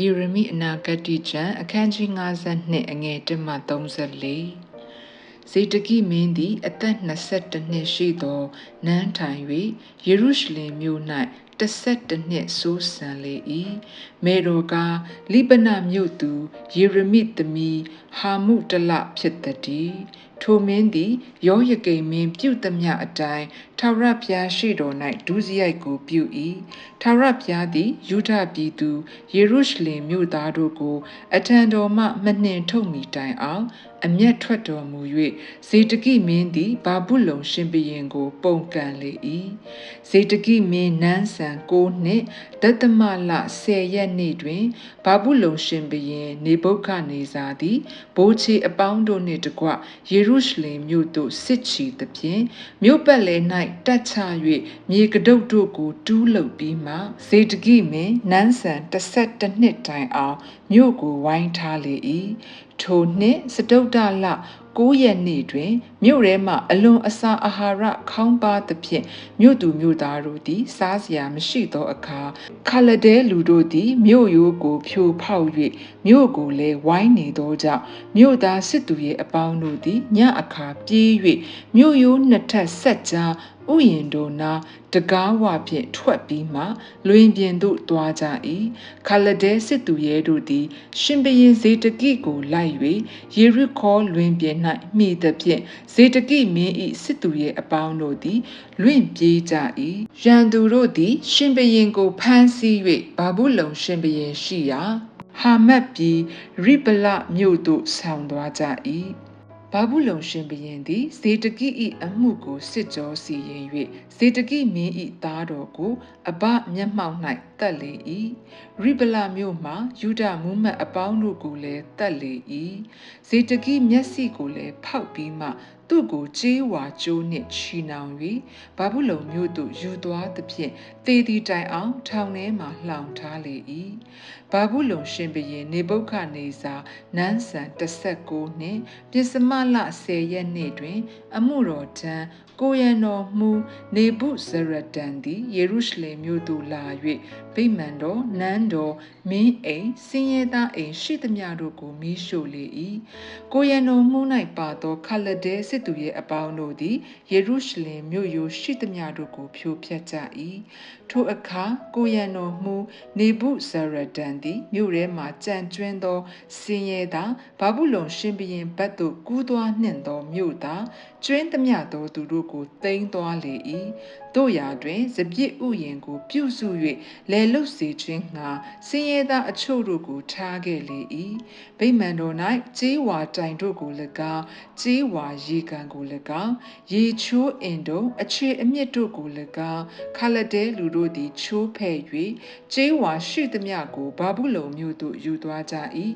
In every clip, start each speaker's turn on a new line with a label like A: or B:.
A: ယေရမိအနာဂတိကျမ်းအခန်းကြီး52အငယ်1မှ34ဇေတကိမင်းသည် အသက်22နှစ်ရှိသောနန်းထိုင်၍ယေရုရှလင်မြို့၌12နှစ်ဆိုးဆန်လေ၏မေရိုကလိဗနမြို့သူယေရမိသမီးဟာမုတလဖြစ်သည် ထိုမင်းသည်ယောယကိမင်းပြုသမျှအတိုင်းထာဝရဘုရားရှိတော်၌ဒုစရိုက်ကိုပြု၏ထာဝရဘုရားသည်ယူဒပြည်သူယေရုရှလင်မြို့သားတို့ကိုအထံတော်မှမနှင်ထုတ်မိတိုင်အောင်အမျက်ထွက်တော်မူ၍ဇေတကိမင်းသည်ဘာဘူးလုံရှင်ဘရင်ကို ပုံကန်လေ၏ဇေတကိမင်းနန်းဆန်9နှစ်ဒသမလ10ရက်နေ့တွင်ဘာဘူးလုံရှင်ဘရင် နေဘုခဒ်နေဇာသည်ဘိုးချေအပေါင်းတို့နှင့်တကွယေရုရှလင်မြို့သို့စစ်ချီသဖြင့်မြို့ပတ်လည်၌တက်ချ၍မြေကဒုတ်တို့ကိုတူးလုပ်ပြီးမှဇေတကိမင်းနန်းဆန်12နှစ်တိုင်အောင်မြို့ကိုဝိုင်းထားလေ၏ ထိုနှစ်စတုတ္တလ9ရက်နေ့တွင်မြို့ထဲမှအလွန်အစာအာဟာရခေါင်းပါသဖြင့်မြို့သူမြို့သားတို့သည် စားစရာမရှိသောအခါခလဒဲလူတို့သည်မြို့ရိုးကိုဖြိုဖောက်၍မြို့ကိုလည်းဝိုင်းနေသောကြောင့်မြို့သားစစ်သူရဲ့အပေါင်းတို့သည်ညအခါပြေး၍မြို့ရိုးနှစ်ထပ်ဆက်ကြား ဥယျင်တို့နာတကားဝဖြင့်ထွက်ပြီးမှလွင်ပြင်သို့သွားကြ၏ခလဒဲစစ်သူရဲတို့သည် ရှင်ဘရင်ဇေတကိကိုလိုက်၍ယေရုခေါလွင်ပြင်၌မိသဖြင့်ဇေတကိမင်း၏စစ်သူရဲအပေါင်းတို့သည် လွင့်ပြေးကြ၏ရန်သူတို့သည် ရှင်ဘရင်ကိုဖမ်းဆီး၍ဘာဘူးလုံရှင်ဘရင်ရှိရာဟာမတ်ပြည်ရိပလမြို့သို့ဆောင်သွားကြ၏ ဘာဘူးလုံရှင်ဘရင်သည်ဇေတကိ၏အမှုကိုစစ်ကြောစီရင်၍ဇေတကိမင်း၏သားတော်ကို အဘမျက်မှောက်၌တက်လေ၏ရိဗလမြို့မှယူဒမူမတ်အပေါင်းတို့ကိုလည်းတက်လေ၏ဇေတကိမျက်စိကိုလည်းဖောက်ပြီးမှ သူ့ကိုကြေးဝါကျိုးနှင့်ချီနှောင်၍ဘာဘူးလုံမြို့သို့ယူသွားသဖြင့်သေသည်တိုင်အောင်ထောင်ထဲမှလှောင်ထားလေ၏ဘာဘူးလုံရှင်ဘရင်နေဘုခနေစာနန်းဆန်16နှင့်ပြစ္စမလ10ရက်နေ့တွင် အမှုတော်ထံကိုရန်တော်မူနေဘုဇရတန်သည်ယေရုရှလင်မြို့သို့လာ၍ဗိမာန်တော်နန်းတော်မင်းအိမ်စင်ရဲသားအိမ်ရှိသမျှတို့ကိုမီးရှို့လေ၏ကိုရန်တော်မူ၌ပါသောခလဒဲစစ်သူရဲ့အပေါင်းတို့သည်ယေရုရှလင်မြို့ရိုးရှိသမျှတို့ကိုဖြိုဖျက်ကြ၏ထိုအခါကိုရန်တော်မူနေဘုဇရတန်သည်မြို့ထဲမှကြံကျွင်းသောစင်ရဲသားဘာဘူးလုံရှင်ဘရင်ဘတ်သို့ကူးသွားနှင့်သောမြို့သား ကျွင်းသမျှသောသူတို့ကိုတိမ့်သွားလေ၏တို့ရာတွင်စပြစ်ဥယင်ကိုပြုစု၍လဲလုတ်စေခြင်းငှာစင်ရဲသားအချို့တို့ကိုထားခဲ့လေ၏ဗိမာန်တော်၌ကြေးဝါတိုင်တို့ကို၎င်းကြေးဝါရေကန်ကို၎င်းရေချိုးအင်တို့အခြေအမြင့်တို့ကို၎င်းခလဒဲလူတို့သည်ချိုးဖဲ့၍ကြေးဝါရှိသမျှကိုဘာဘူးလုံမြို့သို့ယူသွားကြ၏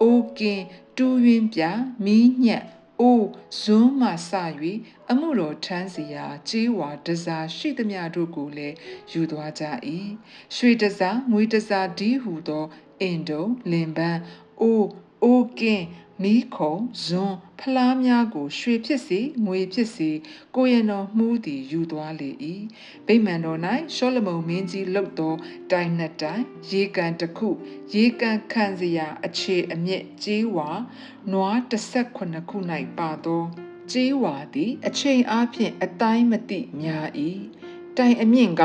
A: အိုကင်တူးယွင်းပြမီးညက် အိုးဇွန်းမှစ၍အမှုတော်ထမ်းစီရာကြေးဝါတစားရှိသမျှတို့ကိုလည်းယူသွားကြ၏ရွှေတစားငွေတစားဒီဟုသောအင်ဒုံလင်ပန်းအိုးအိုးကင်း မီးခုံဇွန်းဖလားများကို ရွှေဖြစ်စေငွေဖြစ်စေကိုရတော်မှုသည်ယူသွားလေ၏ဗိမာန်တော်၌ရှောလမုန်မင်းကြီးလှုပ်သောတိုင်နှစ်တိုင်ရေကန်တစ်ခုရေကန်ခံစရာအခြေအမြင့်ကြီးဝါနွား18ခု၌ပါသောကြီးဝါသည် အချိန်အားဖြင့်အတိုင်းမသိများ၏ တိုင်အမြင့်က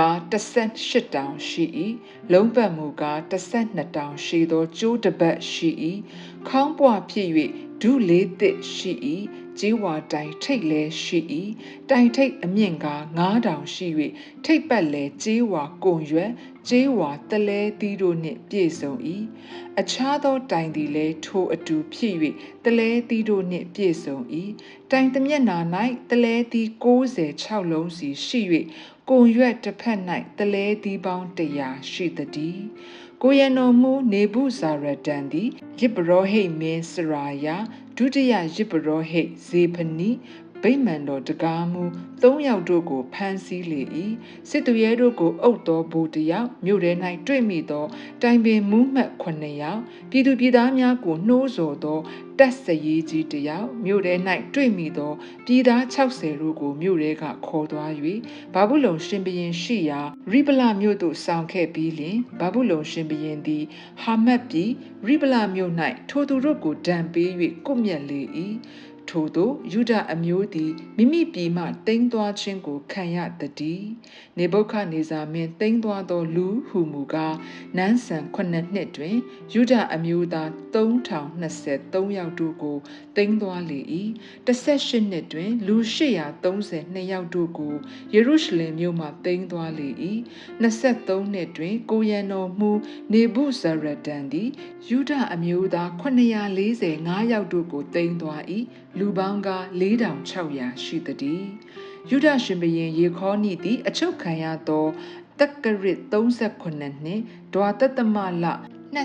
A: 18တောင်ရှိ၏လုံးပတ်မူက12တောင်ရှိသောကျိုးတစ်ပတ်ရှိ၏ခေါင်းပွားဖြစ်၍ဒုလေးသစ်ရှိ၏ ကြေးဝါတိုင်ထိတ်လဲရှိ၏တိုင်ထိတ်အမြင့်က9000ရှိ၍ထိတ်ပတ်လဲကြေးဝါကုံရွက်ကြေးဝါတလဲသီးတို့နှင့်ပြည့်စုံ၏အခြားသောတိုင်သည်လည်းထိုအတူဖြစ်၍တလဲသီးတို့နှင့်ပြည့်စုံ၏တိုင်တမျက်နာ၌တလဲသီး96လုံးစီရှိ၍ကုံရွက်တစ်ဖက်၌တလဲသီးပေါင်း100ရှိသည်ကိုရနောမူနေဘုဇာရတန်သည်ယစ်ပရောဟိတ်မင်းစရာယာ ဒုတိယယစ်ပရောဟိတ်ဇေဖနီပ ဗိမာန်တော်တကားမူ၃ယောက်တို့ကိုဖမ်းဆီးလေ၏စစ်သူရဲတို့ကိုအုပ်တော်ဘူတယောက်မြို့ထဲ၌တွေ့မိသော တိုင်ပင်မူးမှတ်9ယောက်ပြည်သူပြည်သားများကိုနှိုးဆော်သောတက်စရေးကြီးတယောက်မြို့ထဲ၌တွေ့မိသောပြည်သား60တို့ကိုမြို့ထဲကခေါ်သွား၍ဘာဘူးလုံရှင်ဘရင်ရှိရာရိပလမြို့သို့ဆောင်ခဲ့ပြီးလျှင်ဘာဘူးလုံရှင်ဘရင်သည်ဟာမတ်ပြည်ရိပလမြို့၌ထိုသူတို့ကိုဒဏ်ပေး၍ကုမြတ်လေ၏ ထို့သောယူဒအမျိုးသည်မိမိပြည်မှတိမ့်သွားခြင်းကိုခံရတည်းနေဘုခနေဇာမင်းတိမ့်သွားသောလူဟုမူကားနန်းဆန်9နှစ်တွင်ယူဒအမျိုးသား3023ယောက်တို့ကိုတိမ့်သွားလေ၏18နှစ်တွင်လူ832ယောက်တို့ကိုယေရုရှလင်မြို့မှတိမ့်သွားလေ၏23နှစ်တွင်ကိုရန်တော်မူနေဗုဇရဒန်သည်ယူဒအမျိုးသား945ယောက်တို့ကိုတိမ့်သွား၏ လူပေါင်းက4600ရှိသည်။ယူဒရှင်ဘရင်ယေခေါနိသည်အချုပ်ခံရသောတက္ကရစ်39နှစ်ဒွါတတမလ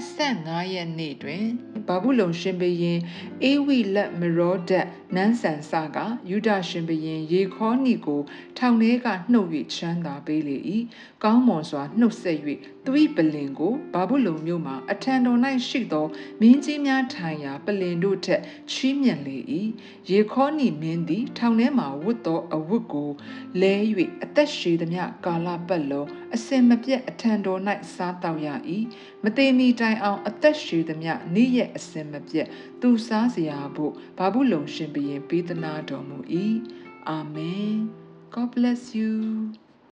A: 25ရက်နေ့တွင်ဘာဘူးလုံရှင်ဘရင်အေဝိလက်မရောဒတ် နန်းဆန်စကယူဒရှင်ဘရင် ရေခေါနီကိုထောင်ထဲကနှုတ်၍ချမ်းသာပေးလေ၏ကောင်းမွန်စွာနှုတ်ဆက်၍သူ၏ပလင်ကိုဘာဘူးလုံမြို့မှအထံတော်၌ရှိသောမင်းကြီးများထိုင်ရာပလင်တို့ထက်ချီးမြှင့်လေ၏ရေခေါနီမင်းသည် ထောင်ထဲမှဝတ်သောအဝတ်ကိုလဲ၍အသက်ရှည်သမျှကာလပတ်လုံးအစင်မပြတ်အထံတော်၌စားတောက်ရ၏မသေးမီတိုင်အောင်အသက်ရှည်သမျှနေ့ရက်အစင်မပြတ်သူစားစရာဖို့ဘာဘူးလုံရှင်ဘရင်ပေးသနာတော်မူ၏အာမင် God bless you